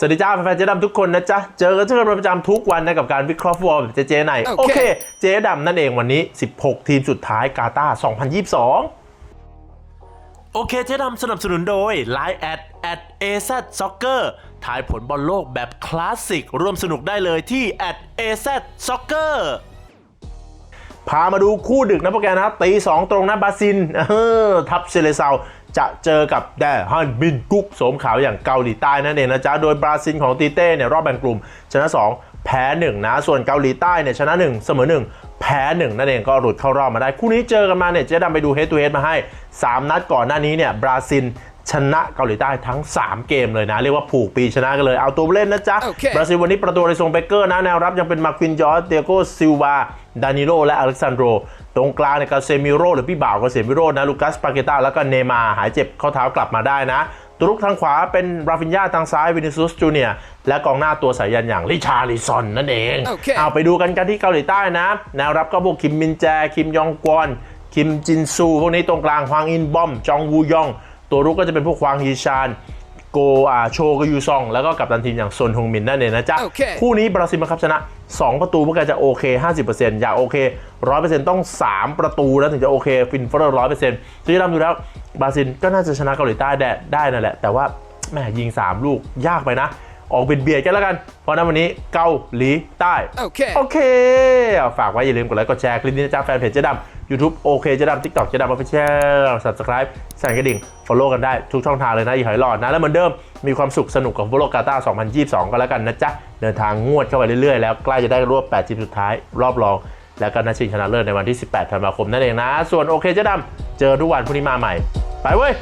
สวัสดีจ้าแฟนๆเจ๊ดำทุกคนนะจ๊ะ เจอกันเจอกันเป็นประจำทุกวันนะกับการวิเคราะห์ฟุตบอลแบบเจ๊ๆในโอโอเคเค เจ๊ดำนั่นเองวันนี้ 16 ทีมสุดท้ายกาตาร์2022 โอเค เจ๊ดำสนับสนุนโดย Line แอดแอด AZ Soccer ถ่ายผลบอลโลกแบบคลาสสิก ร่วมสนุกได้เลยที่ at AZ Soccer พามาดูคู่ดึกนะโปรแกรมนะครับตีสองตรงนะบราซิลเออทัพเซเลซาวจะเจอกับแดฮันบินกุ๊กโสมขาวอย่างเกาหลีใต้นั่นเองนะจ๊ะ โดยบราซิลของตีเต้เนี่ยรอบแบ่งกลุ่ม ชนะ 2 แพ้ 1 นะ ส่วนเกาหลีใต้เนี่ยชนะ 1 เสมอ 1 แพ้ 1 นั่นเองก็หลุดเข้ารอบมาได้ คู่นี้เจอกันมาเนี่ยเจ๊ดำไปดูเฮด o ูเฮดมาให้ 3 นัดก่อนหน้านี้เนี่ยบราซิลชนะเกาหลีใต้ทั้ง 3 เกมเลยนะ เรียกว่าผูกปีชนะกันเลยเอาตัวผู้เล่นนะจ๊ะโอเคบราซิลวันนี้ประตูในทรงเบเกอร์นะแนวรับยังเป็นมาควินยอร์เตียโกซิลวา ดานิโลและอเล็กซานโดรตรงกลางเนี่ยกาเซมิโรหรือพี่บ่าวกาเซมิโรนะลูคัสปาเกตาแล้วก็เนย์มาร์หายเจ็บข้อเท้ากลับมาได้นะตัวรุกทางขวาเป็นราฟินยาทางซ้ายวินิซุสจูเนียร์และกองหน้าตัวสายยันอย่างลิชาริซอนนั่นเองโอเคเอาไปดูกันกันที่เกาหลีใต้นะ แนวรับก็พวกคิมมินแจ คิมยองกวอน คิมจินซู พวกนี้ตรงกลางฮวางอินบอม จองวูยอง ตัวรุกก็จะเป็นพวกฮวางฮีชาน โกอาโชกยูซอง แล้วก็กับตันทีมอย่างซนฮงมินนั่นเองนะจ๊ะโอเคคู่นี้บราซิลบังคับชนะ 2 ประตูพวกแกจะโอเค 50%อยากโอเค 100%ต้อง 3 ประตูแล้วถึงจะโอเคฟินเฟอร์ร้อยเปอร์เซ็นต์ที่ทำดูแล้วบราซิลก็น่าจะชนะเกาหลีใต้ได้ได้นั่นแหละ แต่ว่าแหม่ยิง 3 ลูกยากไปนะ ออกเบียดๆกันแล้วกัน เพราะฉะนั้นวันนี้เกาหลีใต้ โอเค โอเคเอาฝากไว้อย่าลืมกดไลค์กดแชร์คลิปนี้นะจ๊ะแฟนเพจเจ๊ดำ YouTube โอเคเจ๊ดำ TikTok เจ๊ดำ Official Subscribe สั่นกระดิ่ง Follow กันได้ทุกช่องทางเลยนะอย่าหอยหลอดนะ แล้วเหมือนเดิมมีความสุขสนุกกับฟุตบอลกาตาร์2022 ก็แล้วกันนะจ๊ะ เดินทางงวดเข้าไปเรื่อยๆ แล้วใกล้จะได้รวบ8ทีมสุดท้ายรอบรอง แล้วก็นัดชิงชนะเลิศในวันที่ 18 ธันวาคมนั่นเองนะ ส่วนโอเคเจดำเจอทุกวันพรุ่งนี้มาใหม่ ไปเว้ย